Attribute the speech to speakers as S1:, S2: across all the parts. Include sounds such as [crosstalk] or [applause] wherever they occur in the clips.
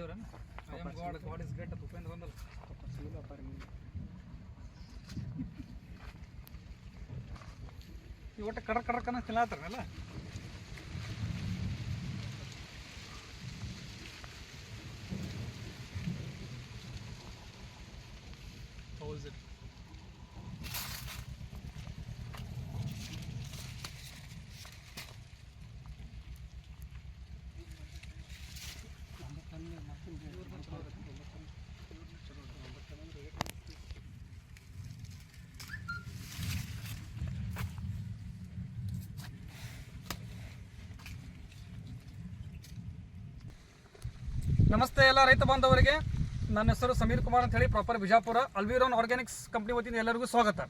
S1: ದೇವ್ರ I am god god is great Upendra ಬಂದಲ್ಲ ಈ ಒಟ್ಟು ಕಡಕ್ ಕಡಕ್ ಅನ್ನೋ ತಿನ್ನತ್ತಾರಲ್ಲ ಹೌಸ್ ಇಟ್ ನಮಸ್ತೆ ಎಲ್ಲ ರೈತ ಬಾಂಧವರಿಗೆ. ನನ್ನ ಹೆಸರು ಸಮೀರ್ ಕುಮಾರ್ ಅಂತ ಹೇಳಿ proper Bijapur, Alviron organics company ವತಿಯಿಂದ ಎಲ್ಲರಿಗೂ ಸ್ವಾಗತ.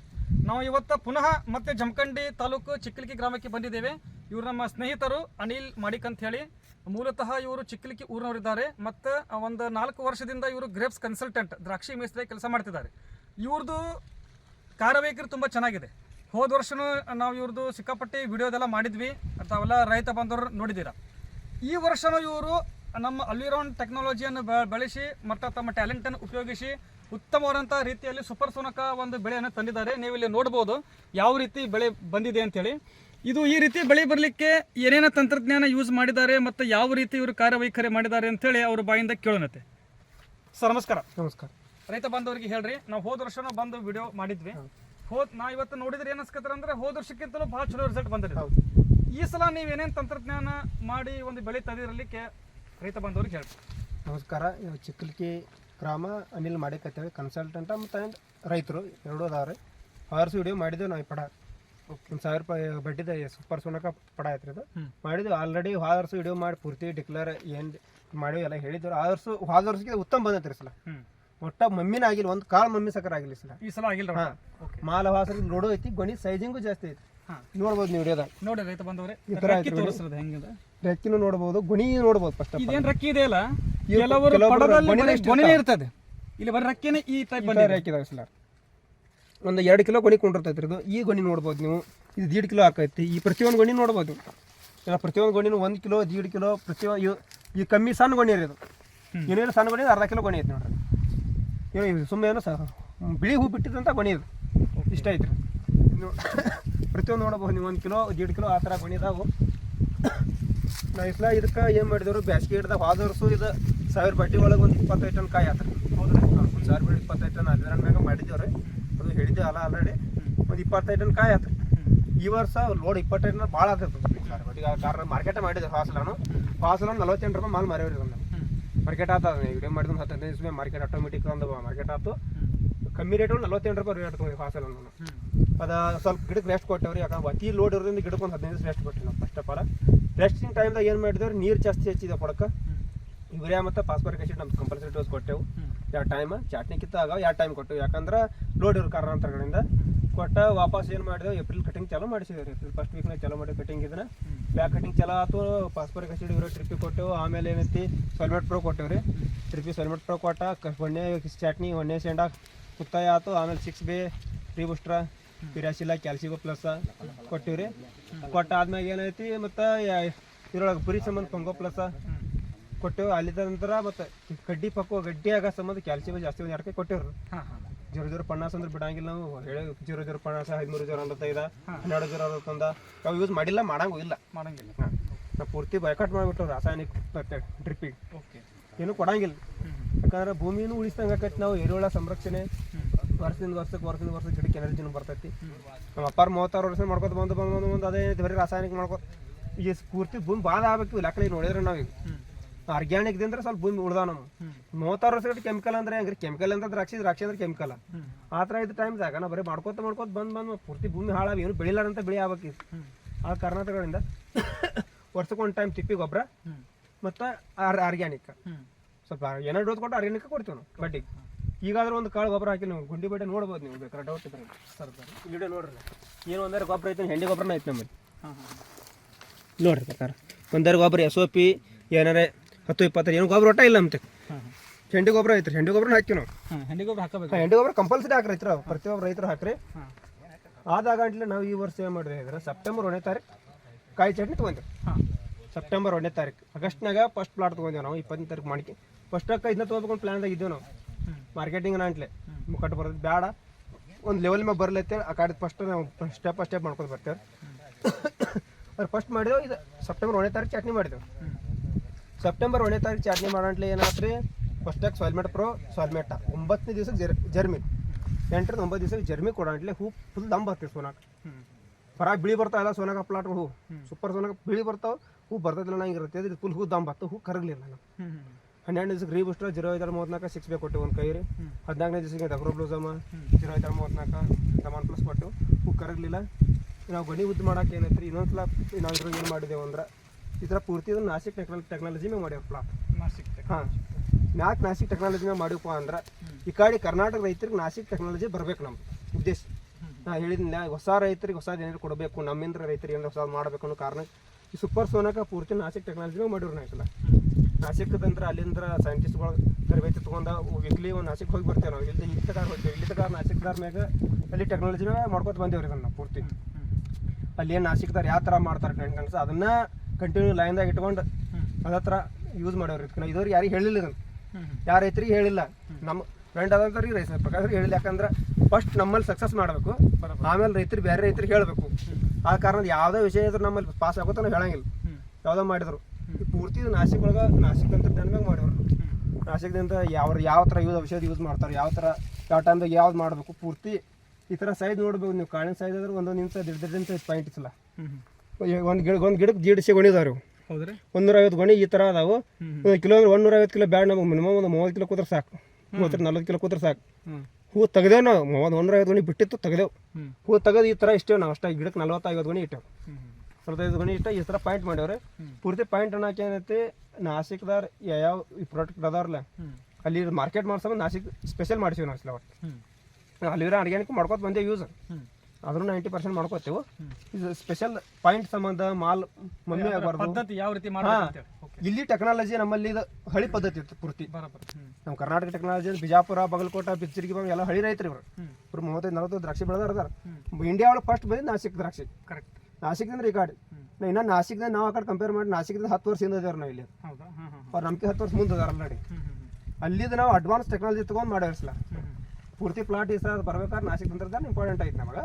S1: ನಾವು ಇವತ್ತು ಪುನಃ ಮತ್ತೆ ಜಮಖಂಡಿ ತಾಲೂಕು ಚಿಕ್ಕಲಿಕಿ ಗ್ರಾಮಕ್ಕೆ ಬಂದಿದ್ದೇವೆ. ಇವರು ನಮ್ಮ ಸ್ನೇಹಿತರು ಅನಿಲ್ ಮಾಡಿಕ್ ಅಂತ ಹೇಳಿ. ಮೂಲತಃ ಇವರು ಚಿಕ್ಕಲಿಕಿ ಊರಿನವರಿದ್ದಾರೆ. ಮತ್ತು ಒಂದು ನಾಲ್ಕು ವರ್ಷದಿಂದ ಇವರು ಗ್ರೇಪ್ಸ್ ಕನ್ಸಲ್ಟೆಂಟ್ ದ್ರಾಕ್ಷಿ ಮೇಸ್ತ್ರಿ ಕೆಲಸ ಮಾಡ್ತಿದ್ದಾರೆ. ಇವ್ರದ್ದು ಕಾರ್ಯವೇಕರು ತುಂಬ ಚೆನ್ನಾಗಿದೆ. ಹೋದ ವರ್ಷನೂ ನಾವು ಇವ್ರದ್ದು ಸಿಕ್ಕಾಪಟ್ಟಿ ವಿಡಿಯೋದೆಲ್ಲ ಮಾಡಿದ್ವಿ. ತಾವೆಲ್ಲ ರೈತ ಬಂದವರು ನೋಡಿದ್ದೀರಾ. ಈ ವರ್ಷನೂ ಇವರು ನಮ್ಮ ಅಲ್ಲಿರೋನ್ ಟೆಕ್ನಾಲಜಿಯನ್ನು ಬಳಸಿ ಮತ್ತು ತಮ್ಮ ಟ್ಯಾಲೆಂಟನ್ನು ಉಪಯೋಗಿಸಿ ಉತ್ತಮವಾದಂಥ ರೀತಿಯಲ್ಲಿ ಸೂಪರ್ ಸೋನಕ ಒಂದು ಬೆಳೆಯನ್ನು ತಂದಿದ್ದಾರೆ. ನೀವು ಇಲ್ಲಿ ನೋಡ್ಬೋದು ಯಾವ ರೀತಿ ಬೆಳೆ ಬಂದಿದೆ ಅಂತೇಳಿ. ಇದು ಈ ರೀತಿ ಬೆಳೆ ಬರಲಿಕ್ಕೆ ಏನೇನು ತಂತ್ರಜ್ಞಾನ ಯೂಸ್ ಮಾಡಿದ್ದಾರೆ ಮತ್ತು ಯಾವ ರೀತಿ ಇವರು ಕಾರ್ಯವೈಖರಿ ಮಾಡಿದ್ದಾರೆ ಅಂತೇಳಿ ಅವ್ರ ಬಾಯಿಂದ ಕೇಳೋಣತೆ. ಸರ್ ನಮಸ್ಕಾರ.
S2: ನಮಸ್ಕಾರ.
S1: ರೈತ ಬಾಂಧವರಿಗೆ ಹೇಳ್ರಿ ನಾವು ಹೋದ ವರ್ಷ ಬಂದು ವಿಡಿಯೋ ಮಾಡಿದ್ವಿ. ಹೋದ್. ನಾ ಇವತ್ತು ನೋಡಿದ್ರೆ ಏನು ಅನ್ಸ್ಕತ್ತರ ಅಂದ್ರೆ ಹೋದ ವರ್ಷಕ್ಕಿಂತಲೂ ಬಹಳ ಚಲೋ ರಿಸಲ್ಟ್ ಬಂದಿದೆ. ಈ ಸಲ ನೀವು ಏನೇನು ತಂತ್ರಜ್ಞಾನ ಮಾಡಿ ಒಂದು ಬೆಳೆ ತೆಗೆದಿರಲಿಕ್ಕೆ ರೈತ ಬಂದವ್ರಿಗೆ ಹೇಳಿ
S2: ನಮಸ್ಕಾರ ಇವು ಚಿಕ್ಕಲ್ಕಿ ಗ್ರಾಮ ಅನಿಲ್ ಮಾಡಿಕತ್ತೇವೆ. ಕನ್ಸಲ್ಟೆಂಟ ಮತ್ತು ರೈತರು ಎರಡೂ ಅದಾವ್ರಿ. ವರ್ಷ ವಿಡಿಯೋ ಮಾಡಿದ್ದೇವೆ ನಾವು ಈ ಪಡ. ಒಂದು ಸಾವಿರ ರೂಪಾಯಿ ಬಡ್ಡಿದ ಸೂಪರ್ ಸೋನಕ ಪಡ ಐತ್ರಿ ಇದು
S1: ಅದು
S2: ಮಾಡಿದ್ವಿ ಆಲ್ರೆಡಿ ಹೋದ ವರ್ಷ ವಿಡಿಯೋ ಮಾಡಿ ಪೂರ್ತಿ ಡಿಕ್ಲೇರ್ ಏನು ಮಾಡಿವಿ ಎಲ್ಲ ಹೇಳಿದ್ರು. ಆ ವರ್ಷ ಹೋದ ವರ್ಷಕ್ಕೆ ಉತ್ತಮ ಬಂದೈತ್ರಿ ಸಲ. ಒಟ್ಟ ಮಮ್ಮಿನ ಆಗಿಲ್ಲ ಒಂದು ಕಾಳು ಮಮ್ಮಿ ಸಕರ ಆಗಿಲ್ಲ ಸರ್ ಸಲ.
S1: ಈ ಸಲ ಆಗಿಲ್ಲ
S2: ಹಾ.
S1: ನೋಡೋ
S2: ಮಾಲ ವಾಸರ ನೋಡೋ ಐತಿ ಗೊಣಿ ಸೈಜಿಂಗು ಜಾಸ್ತಿ ಐತಿ. ನೋಡ್ಬೋದು ನೀವು ಹಿಡಿಯೋದ
S1: ನೋಡಿ ರೈತ ಬಂದವ್ರೆ
S2: ಈ ತರ
S1: ರಕ್ಕಿ. ತೋರಿಸ್ರದ ಹೆಂಗಿದೆ?
S2: ರೆಕ್ಕಿನೂ ನೋಡ್ಬೋದು ಗುಣಿ ನೋಡ್ಬೋದು ಫಸ್ಟ್
S1: ಇದೇನ್ ರಕ್ಕಿ ಇದೆ ಅಲ್ಲ ಕೆಲವರು ಇರ್ತದೆ. ಇಲ್ಲಿ ಬರೀ ರಕ್ಕಿನೇ ಈ ಟೈಪ್ ಬಂದಿದೆ.
S2: ಹಾಕಿದಾಗ ಸಲ. ಒಂದು ಎರಡು ಕಿಲೋ ಗೊಣಿ ಕೊಂಡಿರ್ತೈತಿ ಇದು. ಈ ಗೊಣಿ ನೋಡ್ಬೋದು ನೀವು. ಇದು ದೀಡ್ ಕಿಲೋ ಹಾಕೈತಿ. ಈ ಪ್ರತಿಯೊಂದು ಗೊಣಿ ನೋಡ್ಬೋದು. ಇಲ್ಲ ಪ್ರತಿಯೊಂದು ಗೊಣಿನೂ ಒಂದು ಕಿಲೋ ದೀಡ್ ಕಿಲೋ ಪ್ರತಿಯೊಂದು ಈ ಕಮ್ಮಿ ಸಣ್ಣ ಗೊಣಿ
S1: ಇರೋದು.
S2: ಏನೇನು ಸಣ್ಣ ಗೊಣಿ ಅರ್ಧ ಕಿಲೋ ಗೊಣಿ ಐತಿ ನೋಡ್ರಿ. ಏನು ಸುಮ್ಮನೆ ಏನೋ ಸಹ ಬಿಳಿ ಹೂ ಬಿಟ್ಟಿದ್ದಂತ ಗೊಣಿ ಇದು ಇಷ್ಟ ಐತ್ರಿ. ಇನ್ನು [coughs] ಪ್ರತಿಯೊಂದು ನೋಡಬಹುದು ನೀವು ಒಂದು ಕಿಲೋ ಎರಡು ಕಿಲೋ ಆ ಥರ ಗೊಣಿ [coughs] ನಾ ಇಸ್ಲ ಇದಕ್ಕೆ ಏನು ಮಾಡಿದವರು ಬ್ಯಾಸ್ಗೆ ಹಿಡ್ದಾಗ ಹಾದರ್ಸು ವರ್ಷ ಇದು ಸಾವಿರ ಬಡ್ಡಿ ಒಳಗೆ ಒಂದು ಇಪ್ಪತ್ತೈದು ಟನ್ ಕಾಯಿ ಆತ್ರಿ.
S1: ಹೌದ್ರಿ?
S2: ಒಂದು ಸಾವಿರ ಬಡ್ಡಿ ಇಪ್ಪತ್ತೈದು ಟನ್ ಅದರ ಮ್ಯಾಗ ಮಾಡಿದ್ದೇವ್ರಿ. ಅದು ಹೇಳಿದ್ದೆ ಅಲ್ಲ ಆಲ್ರೆಡಿ ಒಂದು ಇಪ್ಪತ್ತೈದು ಟನ್ ಕಾಯಿ ಆತ್ರಿ. ಈ ವರ್ಷ ಲೋಡ್ ಇಪ್ಪತ್ತೈದು ಟನ್ ಭಾಳ ಆತೈತೆ. ಕಾರಣ ಮಾರ್ಕೆಟ್ ಮಾಡಿದ್ದೆ ಹಾಸಲನು. ಹಾಸಲ ನಲವತ್ತೆಂಟು ರೂಪಾಯಿ ಮಾಲ್ ಮಾರೇವ್ರಿ
S1: ಹ್ಮ್.
S2: ಮಾರ್ಕೆಟ್ ಆತ ವಿಡಿಯೋ ಒಂದು ಹತ್ತು ಹದಿನೈದು ದಿವಸ ಮಾರ್ಕೆಟ್ ಆಟೋಮೆಟಿಕ್ ಒಂದು ಮಾರ್ಕೆಟ್ ಆಯ್ತು ಕಮ್ಮಿ ರೇಟ್ ನಲ್ವತ್ತೆಂಟು ರೂಪಾಯಿ ರೇಟ್ ತೊಗೊಂಡು ಫಾಸಲ್
S1: ನಾನು
S2: ಅದು ಸ್ವಲ್ಪ ಗಿಡಕ್ಕೆ ರೆಸ್ಟ್ ಕೊಟ್ಟವ್ರಿ. ಯಾಕಂದ್ರೆ ಅತಿ ಲೋಡ್ ಇರೋದ್ರಿಂದ ಗಿಡಕ್ಕೆ ಒಂದು ಹದಿನೈದು ದಿವಸ ರೆಸ್ಟ್ ಕೊಟ್ಟಿವಿ ನಾವು ಫಸ್ಟ್ ಆಫ್ ಆಲ್ ರೆಸ್ಟಿಂಗ್ ಟೈಮ್ದಾಗ ಏನು ಮಾಡಿದ್ರೆ ನೀರು ಜಾಸ್ತಿ ಹೆಚ್ಚಿದೆ ಪಡಕ್ಕೆ. ಯೂರಿಯಾ ಮತ್ತು ಫಾಸ್ಫರಿಕ್ ಆಸಿಡ್ ನಮ್ಗೆ ಕಂಪಲ್ಸರಿ ಡೋಸ್ ಕೊಟ್ಟೆವು. ಯಾವ ಟೈಮ್ ಚಾಟ್ನಿ ಕಿತ್ತಾಗ ಯಾವ ಟೈಮ್ ಕೊಟ್ಟೆವು? ಯಾಕಂದ್ರೆ ಲೋಡ್ ಇರೋ ಕಾರಣಾಂತರಗಳಿಂದ. ಕೊಟ್ಟ ವಾಪಸ್ ಏನು ಮಾಡಿದೆವು ಏಪ್ರಿಲ್ ಕಟಿಂಗ್ ಚಾಲೂ ರೀ. ಏಪ್ರಿಲ್ ಫಸ್ಟ್ ವೀಕ್ನಾಗ ಚಾಲೂ ಮಾಡಿ ಕಟಿಂಗ್ ಇದನ್ನ. ಬ್ಯಾಕ್ ಕಟಿಂಗ್ ಚಲೋ ಆತು. ಪಾಸ್ಪೋರ್ಟ್ ಆಸಿಡ್ ಇರೋ ಟ್ರಿಪ್ಪಿಗೆ ಕೊಟ್ಟೆವು ಆಮೇಲೆ ಏನೈತಿ? ಸೊಲ್ಮೆಟ್ ಪ್ರೋ ಕೊಟ್ಟೆವು ರೀ. ಟ್ರಿಪ್ಪಿ ಸೊಲ್ಮೆಟ್ ಪ್ರೋ ಕೊಟ್ಟ ಒಣ್ಣೆ ಚಟ್ನಿ ಒಣ್ಣೆ ಶೇಂಡ ಕುತ್ತಾಯ ಆತು. ಆಮೇಲೆ ಸಿಕ್ಸ್ ಬೇ ತ್ರೀ ಬುಸ್ಟ್ರ ಪಿರಾಸಿಲ್ಲ ಕ್ಯಾಲ್ಸಿಗೋ ಪ್ಲಸ್ ಕೊಟ್ಟಿವಿ ರೀ. ಕೊಟ್ಟ ಆದ್ಮ್ಯಾಗ ಏನೈತಿ? ಮತ್ತು ಇದ್ರೊಳಗೆ ಪುರಿ ಸಂಬಂಧ ಪಂಗೋ ಪ್ಲಸ್. ಕೊಟ್ಟೆವು. ಅಲ್ಲಿದ ನಂತರ ಮತ್ತು ಕಡ್ಡಿ ಪಕ್ಕ ಗಡ್ಡಿ ಆಗ ಸಂಬಂಧ ಕ್ಯಾಲ್ಸಿಯಂ ಜಾಸ್ತಿ ಒಂದು ಎರಡು ಕೊಟ್ಟೆವ್ರಿ. ಜೀರೋ ಜೀರೋ ಪಣ್ಣಾಸ್ ಅಂದ್ರೆ ಬಿಡಂಗಿಲ್ಲ ನಾವು. ಹೇಳಿ ಜೀರೋ ಜೀರೋ ಪಣ್ಣಾಸ ಹದಿಮೂರು ಜೀರೋ ಅರವತ್ತೈದ. ಹನ್ನೆರಡು ಜೀರೋ ಅರವತ್ತೊಂದ ನಾವು ಯೂಸ್ ಮಾಡಿಲ್ಲ ಮಾಡಂಗೂ ಇಲ್ಲ.
S1: ಮಾಡಂಗಿಲ್ಲ.
S2: ನಾವು ಪೂರ್ತಿ ಬೈಕಾಟ್ ಮಾಡಿಬಿಟ್ಟು ರಾಸಾಯನಿಕ ಡ್ರಿಪ್ಪಿಂಗ್
S1: ಓಕೆ.
S2: ಏನು ಕೊಡಂಗಿಲ್ಲ. ಯಾಕಂದ್ರೆ ಭೂಮಿನೂ ಉಳಿಸ್ದಂಗೆ ಆಕೈತಿ ನಾವು ಎರೆಹುಳ ಸಂರಕ್ಷಣೆ ವರ್ಷದಿಂದ ವರ್ಷಕ್ಕೆ ವರ್ಷದಿಂದ ವರ್ಷಕ್ಕೆ ಗಿಡಕ್ಕೆ ಎನರ್ಜಿನೂ ಬರ್ತೈತಿ. ನಮ್ಮ ಅಪ್ಪಾರ ಮೂವತ್ತಾರು ವರ್ಷ ಮಾಡ್ಕೊತ ಬಂದು ಬಂದು ಬಂದು ಅದೇ ಬರೀ ರಾಸಾಯನಿಕ ಮಾಡ್ಕೊ ಈ ಪೂರ್ತಿ ಭೂಮಿ ಭಾಳ ಆಗ್ಬೇಕು ಲಕ್ಕಲಿ ನೋಡಿದ್ರೆ ನಾವು ಈಗ
S1: ಹ್ಮ್.
S2: ಆರ್ಗ್ಯಾನಿಕ್ ಅಂದ್ರೆ ಸ್ವಲ್ಪ ಭೂಮಿ ಉಳ್ದ
S1: ಹ್ಮ್.
S2: ಮೂವತ್ತಾರು ವರ್ಷ ಕೆಮಿಕಲ್ ಅಂದ್ರೆ ಹೆಂಗ್ರಿ? ಕೆಮಿಕಲ್ ಅಂದ್ರೆ ದ್ರಾಕ್ಷಿ ದ್ರಾಕ್ಷಿ ಅಂದ್ರೆ ಕೆಮಿಕಲ್. ಆ ಥರ ಇದ್ದ ಟೈಮ್ದಾಗ ನಾವು ಬರೀ ಮಾಡ್ಕೋತ ಮಾಡ್ಕೋತ ಬಂದ್ ಬಂದ್ ಪೂರ್ತಿ ಭೂಮಿ ಹಾಳಾಗಿ ಏನು ಬೆಳಿಲಾರಂತ ಬೆಳಿ ಆಗ್ಬೇಕು. ಆ ಕಾರಣಗಳಿಂದ [coughs] ವರ್ಷಕ್ಕೆ ಒಂದು ಟೈಮ್ ತಿಪ್ಪಿ ಗೊಬ್ಬರ ಮತ್ತ ಆರ್ ಆರ್ಗ್ಯಾನಿಕ್. ಸ್ವಲ್ಪ ಏನಾದ್ರು ಡೋಸ್ ಕೊಟ್ಟು ಆರ್ಗ್ಯಾನಿಕ್ ಕೊಡ್ತೀವಿ ನಾವು ಬಡ್ಡಿಗೆ ಈಗಾದ್ರೂ ಒಂದು ಕಾಳು ಗೊಬ್ಬರ ಹಾಕಿ ನೀವು ಗುಂಡಿ ಬಡ್ಡೆ ನೋಡ್ಬೋದು ನೀವು ಬೇಕಾದ್ರೆ ಡೌಟ್ ಇದ್ರೆ
S1: ಸರ್ ಸರಿ.
S2: ವಿಡಿಯೋ ನೋಡ್ರಿ ಏನು ಒಂದಾರು ಗೊಬ್ಬರ ಐತೆ ಹೆಂಡಿ ಗೊಬ್ಬರನ ಐತೆ ನಮ್ಮಲ್ಲಿ. ನೋಡ್ರಿ ಬೇಕಾರೆ. ಒಂದಾರು ಗೊಬ್ಬರ ಎಸ್ ಒ ಪಿ ಏನಾರೇ ಹತ್ತು ಇಪ್ಪತ್ತೈದು ಏನು ಗೊಬ್ಬರ ಒಟ್ಟ ಇಲ್ಲ
S1: ಅಂತ
S2: ಹೆಂಡಿ ಗೊಬ್ಬರ ಐತ್ರಿ ಹೆಂಡಿ ಗೊಬ್ಬರ ಹಾಕಿ ನಾವು.
S1: ಹೆಂಡಿ ಗೊಬ್ಬರ ಹಾಕಬೇಕು.
S2: ಹೆಂಡಿ ಗೊಬ್ಬರ ಕಂಪಲ್ಸರಿ ಹಾಕ್ರಿ ಐತ್ರ ಪ್ರತಿಯೊಬ್ಬ ರೈತರು ಹಾಕ್ರಿ.
S1: ಆದಾಗಂಟ್ಲೆ
S2: ಆದಾಗ ಗಂಟ್ಲೆ ನಾವು ಈ ವರ್ಷ ಏನು ಮಾಡ್ರಿ ಅಂದ್ರೆ ಸೆಪ್ಟೆಂಬರ್ ಒಂದನೇ ತಾರೀಕು ಕಾಯಿ ಚಟ್ನಿ ತೊಗೊಂತೀವಿ ಸೆಪ್ಟೆಂಬರ್ ಒಂದನೇ ತಾರೀಕು. ಆಗಸ್ಟ್ನಾಗ ಫಸ್ಟ್ ಪ್ಲಾಟ್ ತೊಗೊಂಡೇವೆ ನಾವು ಇಪ್ಪತ್ತನೇ ತಾರೀಕು ಮಾಡಿ ಫಸ್ಟ್ ಇದನ್ನ ತೊಗೋಬೇಕು ಅಂತ ಪ್ಲಾನ್ ಇದ್ದೇವೆ ನಾವು. ಮಾರ್ಕೆಟಿಂಗ್ ಅಂಟ್ಲೆ. ಮುಖಟ್ ಬರೋದು ಬೇಡ ಒಂದು ಲೆವೆಲ್ ಮೇಲೆ ಬರ್ಲೈತೆ. ಆ ಕಾಡಿದ ಫಸ್ಟ್ ನಾವು ಸ್ಟೆಪ್ ಬೈ ಸ್ಟೆಪ್ ಮಾಡ್ಕೊಂಡು ಬರ್ತೇವೆ. ಅವ್ರು ಫಸ್ಟ್ ಮಾಡಿದೆವು ಇದು ಸೆಪ್ಟೆಂಬರ್ ಒಂದನೇ ತಾರೀಕು ಚಟ್ನಿ ಮಾಡಿದೆವು. ಸೆಪ್ಟೆಂಬರ್ ಒಂದನೇ ತಾರೀಕು ಚಟ್ನಿ ಮಾಡಂಟ್ಲೆ ಏನಾತ್ರಿ? ಫಸ್ಟಾಗಿ ಸಾಲ್ಮೆಟ್ ಪ್ರೋ ಸಾಲ್ಮೆಟ ಒಂಬತ್ತನೇ ದಿವಸಕ್ಕೆ ಜರ್, ಜರ್ಮಿ. ಎಂಟರಿಂದ ಒಂಬತ್ತು ದಿವಸಕ್ಕೆ ಜರ್ಮಿ ಕೊಡಂಟ್ಲೆ ಹೂ ಫುಲ್ ದಮ್ ಬರ್ತೀವಿ ಸೋನಾಕ.
S1: ಹ್ಮ್.
S2: ಬಿಳಿ ಬರ್ತಾವ ಎಲ್ಲ ಸೋನಾಕ ಪ್ಲಾಟ್ಗಳು ಹೂ. ಸೂಪರ್ ಸೋನಾಕ ಬಿಳಿ ಬರ್ತಾವ. ಹೂ ಬರ್ತದಿಲ್ಲ ನಂಗೆ ಇರುತ್ತೆ. ಅದ್ರ ಫುಲ್ ಹೂ ದಮ್ ಬರ್ತಾವ ಹೂ ಕರಗಲಿಲ್ಲ ನಾವು. ಹನ್ನೆರಡು ದಿವಸಕ್ಕೆ ರೀ ಬುಸ್ಟ್ರ ಜೀರೋ ಐದಾರು ಮೂವತ್ನಾಲ್ಕು ಸಿಕ್ಸ್ ಬೇ ಕೊಟ್ಟು ಒಂದು ಕೈ ರೀ. ಹದಿನಾಲ್ಕನೇ ದಿವಸಕ್ಕೆ ದಗ್ರೋ ಬ್ಲೂಸಮ ಜೀರೋ ಐದಾರು ಮೂವತ್ನಾಲ್ಕು ಟಮಾನ್ ಪ್ಲಸ್ ಕೊಟ್ಟು ಹೂ ಕರಗಲಿಲ್ಲ. ನಾವು ಗಣಿ ಉದ್ದು ಮಾಡಕ್ಕೆ ಏನೈತ್ರಿ? ಇನ್ನೊಂದ್ಸಲ ನಾವು ಇದ್ರಾಗ ಏನು ಮಾಡಿದೆವು ಅಂದ್ರೆ ಈ ಥರ ಪೂರ್ತಿ ಇದು ನಾಸಿಕ್ ಟೆಕ್ನಾಲಜಿ ಟೆಕ್ನಾಲಜಿ ಮೇಲೆ ಮಾಡ್ಯಾವ ಪ್ಲಾಟ್
S1: ನಾಸಿಕ್.
S2: ಹಾಂ ನಾಲ್ಕು ನಾಸಿಕ್ ಟೆಕ್ನಾಲಜಿ ಮಾಡ್ಯಪ್ಪ ಅಂದ್ರೆ ಈ ಕಡೆ ಕರ್ನಾಟಕ ರೈತರಿಗೆ ನಾಸಿಕ್ ಟೆಕ್ನಾಲಜಿ ಬರ್ಬೇಕು ನಮ್ಮ ಉದ್ದೇಶ. ನಾ ಹೇಳಿದ್ನ ಹೊಸ ರೈತರಿಗೆ ಹೊಸ ಏನಾದ್ರು ಕೊಡಬೇಕು ನಮ್ಮಿಂದ ರೈತರಿಗೆ ಏನಾದ್ರು ಹೊಸ ಮಾಡಬೇಕು ಅನ್ನೋ ಕಾರಣ ಈ ಸೂಪರ್ ಸೋನಕ ಪೂರ್ತಿ ನಾಸಿಕ್ ಟೆಕ್ನಾಲಜಿ ಮೇಲೆ ಮಾಡಿವ್ರು ನಾ ಈ ಸಲ
S1: ಹ್ಮ್.
S2: ನಾಸಿಕ್ದಂದ್ರೆ ಅಲ್ಲಿಂದ ಸೈಂಟಿಸ್ಟ್ಗಳು ತರಬೇತಿ ತೊಗೊಂಡ ವೀಕ್ಲಿ ಒಂದು ನಾಸಿಕ್ ಹೋಗಿ ಬರ್ತೇವೆ ನಾವು ಇಲ್ಲಿ ಇಲ್ಲಿ ತಕ ಹೋಗ್ತೇವೆ ಇಲ್ಲಿ ತಕ ನಾಸಿಕ್ದಾರ ಮ್ಯಾಗ ಅಲ್ಲಿ ಟೆಕ್ನಾಲಜಿನ ಮಾಡ್ಕೊತ ಬಂದೇವ್ರಿ ಅದನ್ನು ನಾವು ಪೂರ್ತಿ. ಅಲ್ಲಿ ಏನು ನಾಸಿಕ್ದಾರ ಯಾವ ಥರ ಮಾಡ್ತಾರೆ ಟೆಂಟ್ ಅದನ್ನ ಕಂಟಿನ್ಯೂ ಲೈನ್ದಾಗ ಇಟ್ಕೊಂಡು ಅದತ್ರ ಯೂಸ್ ಮಾಡೋರು ಇದಕ್ಕೆ ಇದುವರೆಗೆ ಯಾರಿಗೆ ಹೇಳಿಲ್ಲ ಇದನ್ನು. ಯಾರು ರೈತರಿಗೆ ಹೇಳಿಲ್ಲ. ನಮ್ಮ ಫ್ರೆಂಡ್ ಆದಂಥವ್ರಿಗೆ ರೈತ ಪ್ರಕಾರ ಹೇಳಿಲ್ಲ. ಯಾಕಂದ್ರೆ ಫಸ್ಟ್ ನಮ್ಮಲ್ಲಿ ಸಕ್ಸಸ್ ಮಾಡಬೇಕು. ಆಮೇಲೆ ರೈತರು ಬೇರೆ ರೈತರಿಗೆ ಹೇಳಬೇಕು. ಆ ಕಾರಣ ಯಾವುದೇ ವಿಷಯ ಇದ್ರೆ ನಮ್ಮಲ್ಲಿ ಪಾಸ್ ಆಗುತ್ತೋ ನಾವು ಹೇಳಂಗಿಲ್ಲ. ಯಾವುದೋ ಮಾಡಿದ್ರು. ಪೂರ್ತಿ ನಾಸಿಕ್ ಒಳಗೆ ನಾಸಿಕ್ ತಂತ್ರಜ್ಞಾನ ಮಾಡಿದ್ರು
S1: ನಾಶಿಕದಿಂದ
S2: ನಾಸಿಕ್ದಿಂದ ಯಾವ ಯಾವ ಥರ ಯೂಸ್ ಔಷಧ ಯೂಸ್ ಮಾಡ್ತಾರೆ ಯಾವ ಥರ ಯಾವ ಟೈಮ್ದಾಗ ಯಾವ್ದು ಮಾಡಬೇಕು. ಪೂರ್ತಿ ಈ ಥರ ಸೈಜ್ ನೋಡ್ಬೇಕು. ನೀವು ಕಾಳಿನ ಸೈಜ್ ಆದ್ರೆ ಒಂದೊಂದು ನಿಮಿಷ ದಿಡ್ ದಿಡ್ ಅಂತ ಪಾಯಿಂಟ್ ಇಸಲ್ಲ
S1: ಹ್ಮ್.
S2: ಒಂದು ಗಿಡ ಒಂದು ಗಿಡಕ್ಕೆ ಜೀಡಿಸಿ ಗೊಣಿದಾರು.
S1: ಹೌದ್ರಿ?
S2: ಒಂದೂರ ಐವತ್ತು ಗೊಣಿ ಈ ಥರ ಅದಾವು. ಒಂದು ಕಿಲೋ ಅಂದ್ರೆ ಒಂದೂರ ಐವತ್ತು ಕಿಲೋ ಬ್ಯಾಡ್ ನಮಗೆ ಮಿನಿಮಮ್ ಒಂದು ಮೂವತ್ತು ಕಿಲೋ ಕೂತ್ರೆ ಸಾಕು. ಮೂವತ್ತರ ನಲ್ವತ್ತು ಕಿಲೋ ಕೂತ್ರೆ ಸಾಕು. ಹೂ ತೆಗ್ದೇವು ನಾವು. ಮೂವತ್ತು ಒಂದೂರ ಐವತ್ತು ಗೊಣಿ ಬಿಟ್ಟಿತ್ತು ತೆಗ್ದೇವು. ಹೂ ತೆಗೆದು ಈ ಥರ ಇಷ್ಟೇವು ನಾವು ಅಷ್ಟೇ. ಗಿಡಕ್ಕೆ ನಲ್ವತ್ತು ಐವತ್ತು ಗೊಣಿ ಇಟ್ಟೆವು.
S1: ಸ್ವಲ್ಪ
S2: ನಲ್ವತ್ತೈದು ಗೊಣಿ ಇಷ್ಟ ಈ ಥರ ಪಾಯಿಂಟ್ ಮಾಡ್ಯಾವ್ರೆ. ಪೂರ್ತಿ ಪಾಯಿಂಟ್ ಅನ್ನೋಕೆ ಏನೈತಿ ನಾಸಿಕ್ದಾರ ಯಾವ ಈ ಪ್ರಾಡಕ್ಟ್ ಅದಾರಲ್ಲ. ಅಲ್ಲಿ ಮಾರ್ಕೆಟ್ ಮಾಡ್ಸೋ ನಾಸಿಕ್ ಸ್ಪೆಷಲ್ ಮಾಡ್ಸೀವಿ ನಾವು ಅಸಲ
S1: ಅಲ್ಲಿ
S2: ಅಲ್ಲಿರೋ ಅಡ್ಗ್ಯಾನಿಕ್ ಮಾಡ್ಕೊತ ಬಂದೇವು ಯೂಸ್. ಆದ್ರೂ ನೈಂಟಿ ಪರ್ಸೆಂಟ್ ಮಾಡ್ಕೋತೇವೆ ಇದು ಸ್ಪೆಷಲ್ ಪಾಯಿಂಟ್ ಸಂಬಂಧ ಮಾಲ್ ಮಮ್ಮಿ
S1: ಅದರ
S2: ಆಗಬಾರ್ದು.
S1: ಪದ್ಧತಿ ಯಾವ ರೀತಿ
S2: ಇಲ್ಲಿ ಟೆಕ್ನಾಲಜಿ ನಮ್ಮಲ್ಲಿ ಇದು ಹಳಿ ಪದ್ಧತಿ ಇತ್ತು ಪೂರ್ತಿ. ನಮ್ಮ ಕರ್ನಾಟಕ ಟೆಕ್ನಾಲಜಿ ಬಿಜಾಪುರ ಬಾಗಲಕೋಟ ಬಿಚ್ಚರ್ಗಿ ಬಂದು ಎಲ್ಲ ಹಳಿ ರೈತರು ಇವರು. ಇವ್ರು ಮೂವತ್ತೈದು ನಲವತ್ತು ದ್ರಾಕ್ಷಿ ಬೆಳೆದಾರ ಅದಾರ ಇಂಡಿಯಾ ಒಳಗೆ ಫಸ್ಟ್ ಬಂದಿದ್ದು ನಾಸಿಕ್ ದ್ರಾಕ್ಷಿ.
S1: ಕರೆಕ್ಟ್
S2: ನಾಸಿಕ್ದಿಂದ ಈ ಕಡೆ ನಾ ಇನ್ನ ನಾಸಿಕ್ದ ನಾವು ಆ ಕಡೆ ಕಂಪೇರ್ ಮಾಡಿ ನಾಸಿಕ್ದಿಂದ ಹತ್ತು ವರ್ಷ ಹಿಂದೆ ಅದಾರ ನಾವು ಇಲ್ಲಿ.
S1: ಹೌದಾ? ಹಾಂ ಹಾಂ
S2: ಅವ್ರು ನಮ್ಗೆ ಹತ್ತು ವರ್ಷ ಮುಂದೆ ಅದಾರ
S1: ನೋಡಿ
S2: ಅಲ್ಲಿದ್ದು ನಾವು ಅಡ್ವಾನ್ಸ್ ಟೆಕ್ನಾಲಜಿ ತಗೊಂಡು ಮಾಡ್ಯಾರ ಪೂರ್ತಿ ಪ್ಲಾಟ್ ಈ ಸಲ ಬರ್ಬೇಕಾದ್ರೆ ನಾಸಿಕ್ ತಂತ್ರಜ್ಞಾನ ಇಂಪಾರ್ಟೆಂಟ್ ಆಯ್ತು ನಮಗೆ.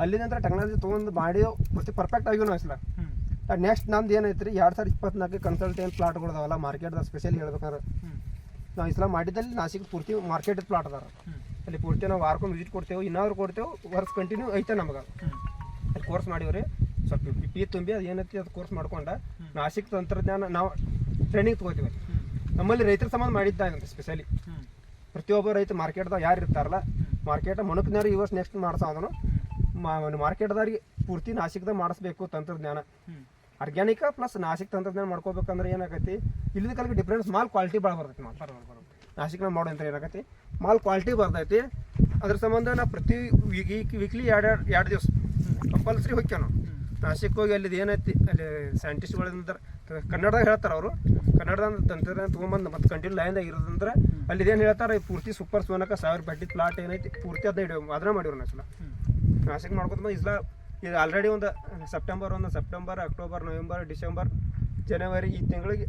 S1: ಹ್ಮ್
S2: ನಂತರ ಟೆಕ್ನಾಲಜಿ ತೊಗೊಂಡು ಮಾಡಿ ಪೂರ್ತಿ ಪರ್ಫೆಕ್ಟ್ ಆಗಿ ನಾವು ಇಸ್ಲ ನೆಕ್ಸ್ಟ್ ನಮ್ದು ಏನೈತ್ರಿ ಎರಡು ಸಾವಿರದ ಇಪ್ಪತ್ನಾಲ್ಕು ಕನ್ಸಲ್ಟೆಂಟ್ ಪ್ಲಾಟ್ಗಳದಾವಲ್ಲ ಮಾರ್ಕೆಟ್ದಾಗ ಸ್ಪೆಷಲಿ ಹೇಳ್ಬೇಕಾದ್ರೆ. ನಾವು ಇಸ್ಲ ಮಾಡಿದಲ್ಲಿ ನಾಸಿಕ್ ಪೂರ್ತಿ ಮಾರ್ಕೆಟ್ ಪ್ಲಾಟ್ ಅದಾರ ಅಲ್ಲಿ ಪೂರ್ತಿ ನಾವು ವಾರಕ್ಕೊಮ್ಮೆ ವಿಸಿಟ್ ಕೊಡ್ತೇವೆ ಇನ್ನಾದ್ರು ಕೊಡ್ತೇವೆ ವರ್ಸ್ ಕಂಟಿನ್ಯೂ ಐತೆ ನಮಗೆ. ಅಲ್ಲಿ ಕೋರ್ಸ್ ಮಾಡಿವ್ರಿ. ಸ್ವಲ್ಪ ಪಿ ಪಿ ತುಂಬಿ ಅದು ಏನೈತಿ ಅದು ಕೋರ್ಸ್ ಮಾಡ್ಕೊಂಡ ನಾಸಿಕ್ ತಂತ್ರಜ್ಞಾನ ನಾವು ಟ್ರೈನಿಂಗ್ ತೊಗೋತೀವಿ. ನಮ್ಮಲ್ಲಿ ರೈತರ ಸಂಬಂಧ ಮಾಡಿದ್ದಾಗಂತ ಸ್ಪೆಷಲಿ ಪ್ರತಿಯೊಬ್ಬ ರೈತ ಮಾರ್ಕೆಟ್ದಾಗ ಯಾರು ಇರ್ತಾರಲ್ಲ ಮಾರ್ಕೆಟ್ ಈ ವರ್ಷ ನೆಕ್ಸ್ಟ್ ಮಾಡ್ಸೋ ಅದನ್ನು ಮಾರ್ಕೆಟ್ದಾರಿಗೆ ಪೂರ್ತಿ ನಾಸಿಕ್ದಾಗ ಮಾಡಿಸ್ಬೇಕು ತಂತ್ರಜ್ಞಾನ. ಆರ್ಗ್ಯಾನಿಕ ಪ್ಲಸ್ ನಾಸಿಕ್ ತಂತ್ರಜ್ಞಾನ ಮಾಡ್ಕೋಬೇಕಂದ್ರೆ ಏನಾಗೈತಿ ಇಲ್ಲಿದ ಕಾಲಕ್ಕೆ ಡಿಫ್ರೆನ್ಸ್ ಮಾಲ್ ಕ್ವಾಲಿಟಿ ಭಾಳ ಬರ್ತೈತಿ ಮಾಲ್
S1: ಬರೋಬ್ಬರ ಬರೋಬ್ಬರ
S2: ನಾಸಿಕ್ನ ಮಾಡೋ ಅಂತ ಏನಾಗೈತಿ ಮಾಲ್ ಕ್ವಾಲಿಟಿ ಬರ್ತೈತಿ. ಅದ್ರ ಸಂಬಂಧ ನಾವು ಪ್ರತಿ ವೀಕ್ ವೀಕ್ಲಿ ಎರಡು ಎರಡು ಎರಡು ದಿವಸ ಕಂಪಲ್ಸರಿ ಹೋಗ್ತೇವೆ ನಾವು.
S1: ನಾಶಿಕ್
S2: ನಾಸಿಕ್ ಹೋಗಿ ಅಲ್ಲಿ ಏನೈತಿ? ಅಲ್ಲಿ ಸೈಂಟಿಸ್ಟ್ಗಳಿಂದ ಕನ್ನಡದಾಗ ಹೇಳ್ತಾರೆ ಅವರು. ಕನ್ನಡದ ತಂತ್ರಜ್ಞಾನ ತೊಗೊಂಬಂದು ಮತ್ತೆ ಕಂಟಿನ್ಯೂ ಲೈನ್ದಾಗ ಇರೋದಂದ್ರೆ ಅಲ್ಲಿ ಏನು ಹೇಳ್ತಾರೆ? ಪೂರ್ತಿ ಸೂಪರ್ ಸೋನಕ ಸಾವಿರ ಬಡ್ಡಿ ಪ್ಲಾಟ್ ಏನೈತಿ? ಪೂರ್ತಿ ಅದನ್ನ ಹಿಡಿಯೋ ಅದನ್ನ ಮಾಡಿರೋ ನಾವು ನಾಸಿಕ್ ಮಾಡ್ಕೊತ ಬಂದು ಇಸ್ಲ. ಇದು ಆಲ್ರೆಡಿ ಒಂದು ಸೆಪ್ಟೆಂಬರ್ ಒಂದು ಸೆಪ್ಟೆಂಬರ್ ಅಕ್ಟೋಬರ್ ನವೆಂಬರ್ ಡಿಸೆಂಬರ್ ಜನವರಿ ಈ ತಿಂಗಳಿಗೆ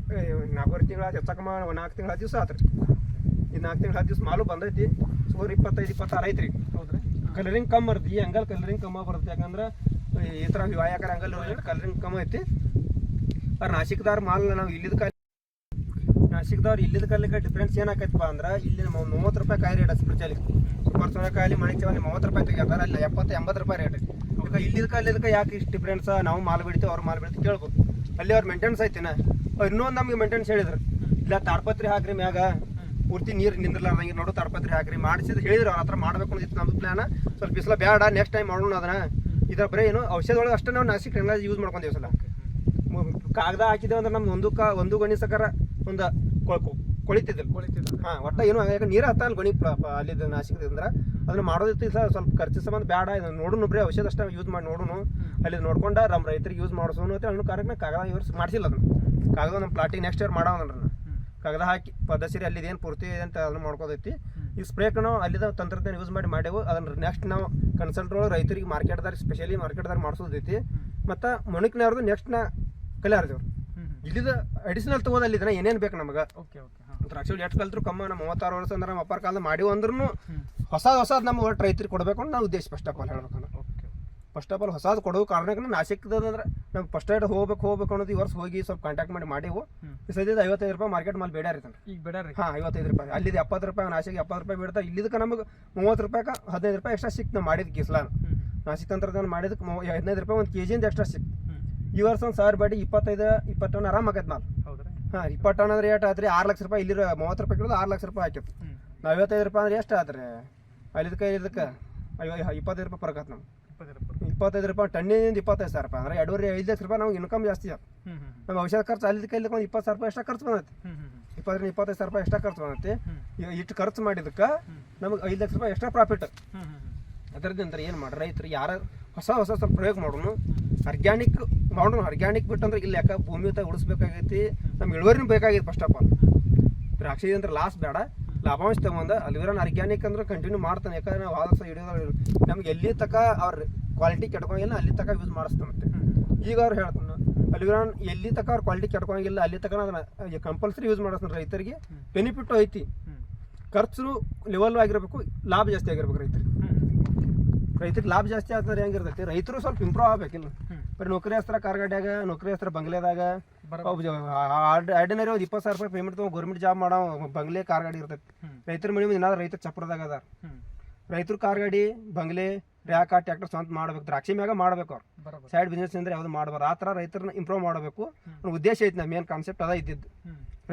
S2: ನಾಲ್ಕೂವರೆ ತಿಂಗಳ ಹೆಚ್ಚಕಮ್ಮ ನಾಲ್ಕು ತಿಂಗಳ ದಿವಸ ಆತ್ರಿ. ಈ ನಾಲ್ಕು ತಿಂಗಳ ಹತ್ತು ದಿವಸ ಮಾಲು ಬಂದೈತಿ. ಸುಮಾರು ಇಪ್ಪತ್ತೈದು ಇಪ್ಪತ್ತಾರು ಐತ್ರಿ.
S1: ಹೌದ್ರಿ?
S2: ಕಲರಿಂಗ್ ಕಮ್ಮಿ ಬರ್ತದೆ ಈ ಅಂಗಲ್ ಕಲರಿಂಗ್ ಕಮ್ಮಿ ಬರುತ್ತೆ. ಯಾಕಂದ್ರೆ ಈ ಥರ ವಿವಾಯಕರ ಅಂಗಲ್ ಕಲರಿಂಗ್ ಕಮ್ಮಿ ಐತಿ. ಅವ್ರ ನಾಸಿಕ್ದಾರ್ ಮಾಲ್ ನಾವು ಇಲ್ಲಿದ ನಾಸಿಕ್ದವ್ರು ಇಲ್ಲಿದ ಕಾಲಕ್ಕೆ ಡಿಫ್ರೆನ್ಸ್ ಏನಾಕೈತಪ್ಪ ಅಂದ್ರೆ, ಇಲ್ಲಿ ಮೂವತ್ತು ರೂಪಾಯಿ ಕಾಯಿ ರೇಟ್ ಸ್ಪೆಷಲಿ ಸೂಪರ್ ಸೋನಕಾಯಿ ಮಣಿಚವಲ್ಲಿ ಮೂವತ್ತು ರೂಪಾಯಿ ತೆಗಿತಾರೆ ಅಲ್ಲಿ ಎಪ್ಪತ್ತು, ಎಂಬತ್ತು ರೂಪಾಯಿ ರೇಟ್ ಈಗ ಇಲ್ಲಿದ ಕಲ್ಲಿದ್ದಕ್ಕೆ ಯಾಕೆ ಇಷ್ಟು ಡಿಫ್ರೆನ್ಸ್ ನಾವು ಮಾಲ್ ಬಿಡ್ತೀವಿ, ಅವ್ರು ಮಾಲ್ ಬಿಡ್ತೀವಿ ಕೇಳ್ಬೋದು. ಅಲ್ಲಿ ಅವ್ರು ಮೇಂಟೆನ್ಸ್ ಐತಿನ ಅವ್ರು ಇನ್ನೊಂದು ನಮಗೆ ಮೇಂಟೆನ್ಸ್ ಹೇಳಿದ್ರು. ಇಲ್ಲ ತಾಡ್ಪತ್ರಿ ಹಾಕ್ರಿ ಮ್ಯಾಗ. ಪೂರ್ತಿ ನೀರು ನಿಂದ್ರಲಾರ್ದಂಗೆ ನೋಡು ತಾಡ್ಪತ್ರಿ ಹಾಕ್ರಿ. ಮಾಡಿಸಿದ್ ಹೇಳಿದ್ರು, ಅವ್ರ ಹತ್ರ ಮಾಡ್ಬೇಕು ಅನ್ನೋದಿತ್ತು ನಮ್ದು ಪ್ಲಾನ್ ಸ್ವಲ್ಪ ಬಿಸಿಲ ಬೇಡ ನೆಕ್ಸ್ಟ್ ಟೈಮ್ ಮಾಡೋಣ ಅದನ್ನ. ಇದ್ರ ಬರೀ ಏನು ಔಷಧ ಒಳಗೆ ಅಷ್ಟೇ ನಾವು ನಾಸಿಕ್ ಯೂಸ್ ಮಾಡ್ಕೊಂತೀವಿ ಸಲ. ಕಾಗದ ಹಾಕಿದ್ದೇವೆ ಅಂದ್ರೆ ನಮ್ದು ಒಂದು ಕ ಒಂದು ಗಣಿ ಸಕರ, ಒಂದು ಕೊಳಿತಿದ್ದಿಲ್ಲ
S1: ಕೊಳಿತಿದ್ರು
S2: ಹಾಂ, ಒಟ್ಟ ಏನು ಯಾಕೆ ನೀರು ಅಲ್ಲಿ ಗಣಿ ಪ್ರ- ಪ- ಅಲ್ಲಿದ್ದು ನಾಸಿಕದಿಂದ ಅದನ್ನ ಮಾಡೋದಿತ್ತು ಸ್ವಲ್ಪ ಖರ್ಚು ಸಂಬಂಧ ಬೇಡ ಇದು ನೋಡುನು ಬರೀ ಔಷಧ ಅಷ್ಟೇ ಯೂಸ್ ಮಾಡಿ ನೋಡುನು. ಅಲ್ಲಿ ನೋಡ್ಕೊಂಡ ನಮ್ಮ ರೈತರಿಗೆ ಯೂಸ್ ಮಾಡಿಸೋನು ಅಂತ ಅನ್ನೋ ಕಾರಣಕ್ಕೆ ಕಾಗದ ಇವ್ರು ಮಾಡಿಸಿಲ್ಲ ಅದನ್ನ. ಕಾಗದ ನಮ್ಮ ಪ್ಲಾಟಿಗೆ ನೆಕ್ಸ್ಟ್ ಇಯರ್
S1: ಮಾಡೋಣ
S2: ಕಾಗದ ಹಾಕಿ ಪದಸಿರಿ ಅಲ್ಲಿ ಏನು ಪೂರ್ತಿ ಅಂತ ಅದನ್ನ ಮಾಡ್ಕೋದೈತಿ ಈ ಸ್ಪ್ರೇಕ್ ನಾವು ಅಲ್ಲಿದ ತಂತ್ರಜ್ಞಾನ ಯೂಸ್ ಮಾಡಿ ಮಾಡೇವು. ಅದನ್ನ ನೆಕ್ಸ್ಟ್ ನಾವು ಕನ್ಸಲ್ಟ್ ಒಳಗೆ ರೈತರಿಗೆ ಮಾರ್ಕೆಟ್ದಾರ ಸ್ಪೆಷಲಿ ಮಾರ್ಕೆಟ್ದಾರ ಮಾಡಿಸೋದೈತಿ ಮತ್ತು ಮೊಣಕ್ನವ್ರದ್ದು ನೆಕ್ಸ್ಟ್ ನಾ ಕಲಿಯಾರ್ದೇವ್ರು ಇಲ್ಲಿದ ಅಡಿಷನಲ್ ತಗೋದಲ್ಲಿ ಅಲ್ಲಿ ಏನೇನು ಬೇಕು ನಮಗೆ?
S1: ಓಕೆ ಓಕೆ ಹಾಂ.
S2: ದ್ರಾಕ್ಷಿ ಎಷ್ಟು ಕಲ್ತ್ರು ಕಮ್ಮ ನಮ್ಮ ಮೂವತ್ತಾರು ವರ್ಷ ಅಂದ್ರೆ ನಮ್ಮ ಅಪ್ಪರ ಕಾಲದ ಮಾಡಿವು ಅಂದ್ರೂ ಹೊಸ ಹೊಸದು ನಮ್ಮ ಒಟ್ಟು ರೈತರಿಗೆ ಕೊಡಬೇಕು ಅಂತ ನಾವು ಉದ್ದೇಶ ಫಸ್ಟ್ ಆಫ್ ಆಲ್ ಹೇಳ್ಬೇಕಂದ್ರೆ
S1: ಓಕೆ
S2: ಫಸ್ಟ್ ಆಫ್ ಆಲ್ ಹೊಸದು ಕೊಡೋ ಕಾರಣಕ್ಕೆ ನಾಸಿಕ್ತದಂದ್ರೆ ನಮ್ಗೆ ಫಸ್ಟ್ ಏಡ್ ಹೋಗ್ಬೇಕು ಹೋಗ್ಬೇಕು ಅನ್ನೋದು ಈ ವರ್ಷ ಹೋಗಿ ಸ್ವಲ್ಪ ಕಾಂಟ್ಯಾಕ್ಟ್ ಮಾಡಿ ಮಾಡಿವು. ಸದ್ಯದ ಐವತ್ತೈದು ರೂಪಾಯಿ ಮಾರ್ಕೆಟ್ ಮಾಲ್ ಬೇಡ ರೀ
S1: ಈಗ ಬೇಡ ರೀ
S2: ಹಾಂ ಐವತ್ತೈದು ರೂಪಾಯಿ. ಅಲ್ಲಿದೆ ಎಪ್ಪತ್ತು ರೂಪಾಯಿ ನಾಸಿಗೆ ಎಪ್ಪತ್ತು ರೂಪಾಯಿ ಬಿಡ್ತಾ ಇಲ್ಲಿದಕ್ಕೆ ನಮಗೆ ಮೂವತ್ತು ರೂಪಾಯಿಗೆ ಹದಿನೈದು ರೂಪಾಯಿ ಎಕ್ಸ್ಟ್ರಾ ಸಿಕ್ತು ನಾವು ಮಾಡಿದ ಕಿಸ್ಲಾನ ನಾಸಿಕ್ ತಂತ್ರಜ್ಞಾನ ಮಾಡಿದಕ್ಕೆ ಹದಿನೈದು ರೂಪಾಯಿ ಒಂದು ಕೆ ಜಿಯಿಂದ ಎಕ್ಸ್ಟ್ರಾ ಸಿಕ್ತು. ಈ ವರ್ಷ ಒಂದು ಸಾವಿರ ಬಾಡಿ ಇಪ್ಪತ್ತೈದು ಇಪ್ಪತ್ತು ಟನ್ ಆರಾಮ್ ಆಗತ್ತೆ ನಾವು ಹಾಂ ಇಪ್ಪತ್ತು ಟನ್ ಅಂದ್ರೆ ಎಷ್ಟು ಆತ್ರಿ? ಆರು ಲಕ್ಷ ರೂಪಾಯಿ ಇಲ್ಲಿ ಮೂವತ್ತು ರೂಪಾಯಿ ಕಿಲೋದು ಆರು ಲಕ್ಷ ರೂಪಾಯಿ ಹಾಕಿತ್ತು ನಾವು ಐವತ್ತೈದು ರೂಪಾಯಿ ಅಂದ್ರೆ ಎಷ್ಟು ಆದ್ರೆ ಐದಕ್ಕೆ ಐದಕ್ಕೆ ಇಪ್ಪತ್ತೈದು ರೂಪಾಯಿ ಪರಕತ್ ನಮ್ಗೆ. ಇಪ್ಪತ್ತೈದು ರೂಪಾಯಿ ಟನ್ನಿಂದ ಇಪ್ಪತ್ತೈದು ಸಾವಿರ ರೂಪಾಯಿ ಅಂದ್ರೆ ಎರಡೂವರೆ ಐದು ಲಕ್ಷ ರೂಪಾಯಿ ನಮ್ಗೆ ಇನ್ಕಮ್ ಜಾಸ್ತಿ ಆಯ್ತು ನಮ್ಮ ಔಷಧ ಖರ್ಚು ಅಲ್ಲಿ ಕೈಲಿ ಒಂದು ಇಪ್ಪತ್ತು ಸಾವಿರ ರೂಪಾಯಿ ಎಷ್ಟು ಖರ್ಚು ಬಂದೈತಿ. ಇಪ್ಪತ್ತರಿಂದ ಇಪ್ಪತ್ತೈದು ಸಾವಿರ ರೂಪಾಯಿ ಎಷ್ಟು ಖರ್ಚು ಬಂದೈತಿ. ಇಷ್ಟು ಖರ್ಚು ಮಾಡಿದಕ್ಕೆ. ನಮಗೆ ಐದು ಲಕ್ಷ ರೂಪಾಯಿ ಎಕ್ಸ್ಟ್ರಾ ಪ್ರಾಫಿಟ್.
S1: ಹ್ಮ್ ಅಂದ್ರೆ
S2: ಅದರದಿಂದ ಏನು ಮಾಡಿ ರೈತರು ಯಾರ ಹೊಸ ಹೊಸ ಸ್ವಲ್ಪ ಪ್ರಯೋಗ ಮಾಡೋನು ಆರ್ಗ್ಯಾನಿಕ್ ಮಾಡೋಣ ಆರ್ಗ್ಯಾನಿಕ್ ಬಿಟ್ಟಂದ್ರೆ ಇಲ್ಲಿ ಯಾಕೆ ಭೂಮಿ ತಾಯಿ ಉಳಿಸ್ಬೇಕಾಗೈತಿ ನಮ್ಗೆ ಇಳುವರಿನೂ ಬೇಕಾಗೈತಿ ಫಸ್ಟ್ ಆಫ್ ಆಲ್ ದ್ರಾಕ್ಷಿ ಅಂದ್ರೆ ಲಾಸ್ ಬೇಡ ಲಾಭಾಂಶ ತಗೊಂಡ ಅಲ್ವಿರನ್ ಆರ್ಗ್ಯಾನಿಕ್ ಅಂದ್ರೆ ಕಂಟಿನ್ಯೂ ಮಾಡ್ತಾನೆ ಯಾಕಂದ್ರೆ ನಾವು ಆದರ್ಶ ಹಿಡಿಯೋದು ನಮ್ಗೆ ಎಲ್ಲಿ ತಕ ಅವ್ರ ಕ್ವಾಲಿಟಿ ಕೆಡ್ಕೊಂಗಿಲ್ಲ ಅಲ್ಲಿ ತಕ ಯೂಸ್ ಮಾಡಿಸ್ತಾನಂತೆ ಈಗ ಅವ್ರು ಹೇಳ್ತಾನೆ ಅಲ್ವಿರಾನ್ ಎಲ್ಲಿ ತಕ ಅವ್ರ ಕ್ವಾಲಿಟಿ ಕೆಡ್ಕೊಂಗಿಲ್ಲ ಅಲ್ಲಿ ತಕ ಅದನ್ನ ಕಂಪಲ್ಸರಿ ಯೂಸ್ ಮಾಡಿಸ್ತಾನೆ ರೈತರಿಗೆ ಬೆನಿಫಿಟ್ ಐತಿ. ಖರ್ಚು ಲೆವೆಲ್ ಆಗಿರಬೇಕು ಲಾಭ ಜಾಸ್ತಿ ಆಗಿರ್ಬೇಕು ರೈತರಿಗೆ. ರೈತರಿಗೆ ಲಾಭ ಜಾಸ್ತಿ ಆಗ್ತದೆ ಹೆಂಗಿರ್ತೈತಿ? ರೈತರು ಸ್ವಲ್ಪ ಇಂಪ್ರೂವ್ ಆಗ್ಬೇಕಿಲ್ಲ ಬರೀ ನೌಕರಿ ಹಸ್ತ್ರ ಕಾರ್ಗಡ್ಯಾಗ ನೌಕರಿ ಹಸ್ತ್ರ ಬಂಗ್ಲೆದಾಗ.
S1: ಎರಡನೇ
S2: ಆರ್ಡಿನರಿ ಒಂದು ಇಪ್ಪತ್ತು ಸಾವಿರ ರೂಪಾಯಿ ಪೇಮೆಂಟ್ ತೊಗೊಂಡು ಗೌರ್ಮೆಂಟ್ ಜಾಬ್ ಮಾಡೋ ಬಂಗ್ಲೆ ಕಾರ್ಗಾಡಿ ಇರ್ತೈತಿ. ರೈತರ ಮಿನಿಮಮ್ ಏನಾದ್ರು ರೈತ ಚಪ್ರದಾಗ ಅದಾರ. ರೈತರು ಕಾರ್ಗಾಡಿ ಬಂಗ್ಲೆ ರ್ಯಾಕ ಟ್ಯಾಕ್ಟರ್ ಸ್ವಂತ ಮಾಡ್ಬೇಕು. ದ್ರಾಕ್ಷಿ ಮ್ಯಾಗ ಮಾಡ್ಬೇಕು ಅವ್ರು. ಸೈಡ್ ಬಿಸ್ನೆಸ್ ಅಂದ್ರೆ ಯಾವ್ದು ಮಾಡಬಾರ್ದು. ಆ ಥರ ರೈತರನ್ನ ಇಂಪ್ರೂವ್ ಮಾಡಬೇಕು. ಉದ್ದೇಶ ಐತಿ ನಮ್ಮ ಮೇನ್ ಕಾನ್ಸೆಪ್ಟ್ ಅದ ಇದ್ದಿದ್ದು.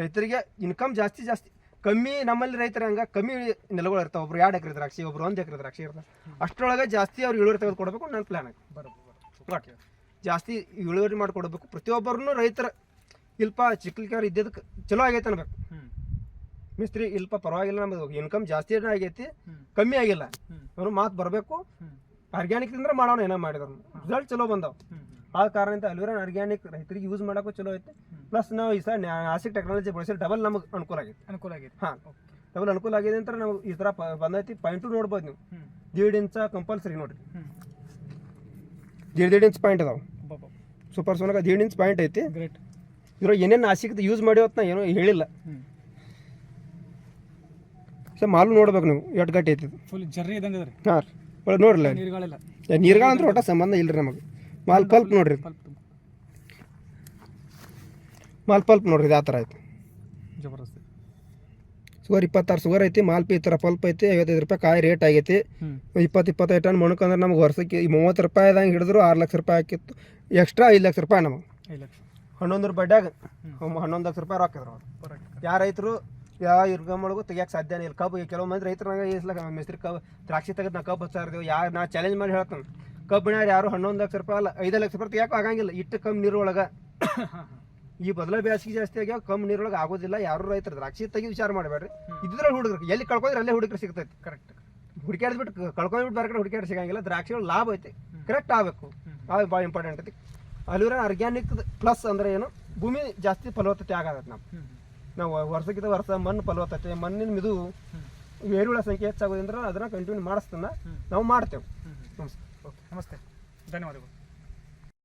S2: ರೈತರಿಗೆ ಇನ್ಕಮ್ ಜಾಸ್ತಿ ಜಾಸ್ತಿ. ಕಮ್ಮಿ ನಮ್ಮಲ್ಲಿ ರೈತರ ಹಂಗ ಕಮ್ಮಿ ನೆಲಗಳು ಇರ್ತಾವೆ. ಒಬ್ರು ಎರಡು ಎಕರೆ ದ್ರಾಕ್ಷಿ ಒಬ್ರು ಒಂದು ಎಕರೆ ದ್ರಾಕ್ಷಿ ಇರ್ತಾವೆ. ಅಷ್ಟರೊಳಗೆ ಜಾಸ್ತಿ ಅವ್ರು ಇಳುವರಿ ತೆಗೆದುಕೊಡ್ಬೇಕು ನನ್ನ ಪ್ಲಾನ್
S1: ಬರೋಬ್ಬರಿ.
S2: ಜಾಸ್ತಿ ಇಳುವರಿ ಮಾಡಿಕೊಡ್ಬೇಕು ಪ್ರತಿಯೊಬ್ಬರನ್ನು ರೈತರ ಇಲ್ಪ ಚಿಕ್ಕಲಿಕಾರ ಇದ್ದಿದ್ದಕ್ಕೆ ಚಲೋ ಆಗೈತೆ ಅನ್ಬೇಕು. ಮಿಸ್ತ್ರಿ ಇಲ್ಪ ಪರವಾಗಿಲ್ಲ ನಮ್ದು. ಇನ್ಕಮ್ ಜಾಸ್ತಿ ಆಗೈತಿ ಕಮ್ಮಿ ಆಗಿಲ್ಲ. ಅವ್ರು ಮಾತು ಬರಬೇಕು. ಆರ್ಗ್ಯಾನಿಕ್ ತಿಂದ್ರೆ ಮಾಡೋಣ ಏನೋ ಮಾಡಿದ್ರು. ರಿಸಲ್ಟ್ ಚಲೋ ಬಂದಾವ. ಆ ಕಾರಣದಿಂದ ಅಲ್ಯೂರಾನ್ ಆರ್ಗ್ಯಾನಿಕ್ ರೈತರಿಗೆ ಯೂಸ್ ಮಾಡೋಕ್ಕೂ ಚಲೋ ಐತೆ. ಪ್ಲಸ್ ನಾವು ಈ ಸಲ ಆಸಿಕ್ ಟೆಕ್ನಾಲಜಿ ಬಳಸಿ ಡಬಲ್ ನಮಗೆ ಅನುಕೂಲ ಆಗೈತೆ.
S1: ಅನುಕೂಲ ಆಗೈತೆ.
S2: ಹಾಂ. ಡಬಲ್ ಅನುಕೂಲ ಆಗಿದೆ ಅಂತ ನಾವು ಈ ಥರ ಬಂದೈತಿ. ಪಾಯಿಂಟು ನೋಡ್ಬೋದು ನೀವು. ದೇಡ್ ಇಂಚ ಕಂಪಲ್ಸರಿ ನೋಡ್ರಿ. ದೇಡ್ ದೀಡ್ ಇಂಚ್ ಪಾಯಿಂಟ್ ಅದಾವೆ. ಸೂಪರ್ ಸೋನಕ ದೇಡ್ ಇಂಚ್ ಪಾಯಿಂಟ್ ಐತಿ.
S1: ಗ್ರೇಟ್
S2: ಇದ್ರ ಏನೇನು ಆಸಿಕ್ದು ಯೂಸ್ ಮಾಡಿವತ್ತು ನಾ ಏನೂ ಹೇಳಿಲ್ಲ.
S1: ಸರ್
S2: ಸೊ ಮಾಲು ನೋಡ್ಬೇಕು ನೀವು ಎಷ್ಟು ಗಟ್ಟಿ ಐತಿ
S1: ಫುಲ್ ಜರ್ರಿ ಇದ್ದಂಗೆ ರೀ.
S2: ಹಾಂ ರೀ. ಒಳ್ಳೆ ನೋಡ್ರಲ್ಲ
S1: ನೀರುಗಳಿಲ್ಲ.
S2: ನೀರುಗಳಂದ್ರೆ ಒಟ್ಟ ಸಂಬಂಧ ಇಲ್ರಿ ನಮಗೆ. ಮಾಲ್ ಪಲ್ಪ್ ನೋಡ್ರಿ. ಮಾಲ್ ಪಲ್ಪ್ ನೋಡ್ರಿ ಇದು ಆ ಥರ ಐತೆ.
S1: ಜಬರ್ದಸ್ತ್.
S2: ಸುಗರ್ ಇಪ್ಪತ್ತಾರು ಸುಗರ್ ಐತಿ ಮಾಲ್ ಪಿ ಈ ಥರ ಪಲ್ಪ್ ಐತಿ ಐವತ್ತೈದು ರೂಪಾಯಿ ಕಾಯಿ ರೇಟ್ ಆಗೈತಿ. ಇಪ್ಪತ್ತು ಇಪ್ಪತ್ತೈದು ಟನ್ ಮೊಣಕಂದ್ರೆ ನಮ್ಗೆ ವರ್ಷಕ್ಕೆ ಈ ಮೂವತ್ತು ರೂಪಾಯಿದಂಗೆ ಹಿಡಿದ್ರು ಆರು ಲಕ್ಷ ರೂಪಾಯಿ ಹಾಕಿತ್ತು. ಎಕ್ಸ್ಟ್ರಾ ಐದು ಲಕ್ಷ ರೂಪಾಯಿ ನಮಗೆ. ಹನ್ನೊಂದು ರೂಪಾಯಿದಾಗ ಹನ್ನೊಂದು ಲಕ್ಷ ರೂಪಾಯಿ ರೊಕ್ಕ ಇದ್ರು
S1: ಯಾರು
S2: ಯಾವ ರೈತರು ಯಾವ ಇರ್ಗಮೊಳಗೂ ತೆಗಿಯಕ್ಕೆ ಸಾಧ್ಯನೇ ಇಲ್ಲ. ಕಬ್ಬು ಕೆಲವು ಮಂದಿ ರೈತರಾಗ ಇಸ್ಲಾಗ ಮಿಸ್ತ್ರಿ ಕಬ್ಬು ದ್ರಾಕ್ಷಿ ತೆಗೆದು ನಾ ಕಬ್ಬು ಹಚ್ಚಾರ್ದೇವು ಯಾರು ನಾ ಚಾಲೆಂಜ್ ಮಾಡಿ ಹೇಳ್ತಾನೆ. ಕಬ್ಬಿನಾರ ಯಾರು ಹನ್ನೊಂದು ಲಕ್ಷ ರೂಪಾಯಿ ಅಲ್ಲ ಐದು ಲಕ್ಷ ರೂಪಾಯಿ ಯಾಕೆ ಆಗಂಗಿಲ್ಲ. ಇಟ್ಟು ಕಮ್ಮಿ ನೀರೊಳಗೆ. ಈ ಬದಲ ಬೇಸಿಗೆ ಜಾಸ್ತಿ ಆಗ್ಯಾವ ಕಮ್ಮಿ ನೀರೊಳಗೆ ಆಗೋದಿಲ್ಲ. ಯಾರು ರೈತರು ದ್ರಾಕ್ಷಿ ತೆಗಿ ವಿಚಾರ ಮಾಡಬೇಡ್ರಿ. ಇದ್ರಲ್ಲಿ ಹುಡುಗರು ಎಲ್ಲಿ ಕಳ್ಕೊಂಡ್ರೆ ಅಲ್ಲೇ ಹುಡುಗರು ಸಿಗ್ತೈತಿ.
S1: ಕರೆಕ್ಟ್
S2: ಹುಡುಕ್ಯಾಡ್ಬಿಟ್ಟು ಕಳ್ಕೊಂಡ್ಬಿಟ್ಟು ಬೇರೆ ಕಡೆ ಹುಡುಕಾಡ್ ಸಿಗಂಗಿಲ್ಲ. ದ್ರಾಕ್ಷಿ ಒಳಗೆ ಲಾಭ ಐತಿ. ಕರೆಕ್ಟ್ ಆಗಬೇಕು. ಅದು ಭಾಳ ಇಂಪಾರ್ಟೆಂಟ್ ಐತಿ. ಅಲ್ಲಿರೋ ಆರ್ಗ್ಯಾನಿಕ್ ಪ್ಲಸ್ ಅಂದ್ರೆ ಏನು? ಭೂಮಿ ಜಾಸ್ತಿ ಫಲವತ್ತತೆ ಆಗತ್ತೆ ನಾವು ನಾವು ವರ್ಷಕ್ಕಿಂತ ವರ್ಷ ಮಣ್ಣು ಫಲವತ್ತತೆ ಮಣ್ಣಿನ ಮಿದು ಏರುಳ ಸಂಖ್ಯೆ ಹೆಚ್ಚಾಗೋದ್ರಿಂದ ಅದನ್ನ ಕಂಟಿನ್ಯೂ ಮಾಡಿಸ್ತಾನ ನಾವು ಮಾಡ್ತೇವೆ. ನಮಸ್ತೆ
S1: ಓಕೆ ನಮಸ್ತೆ. ಧನ್ಯವಾದಗಳು.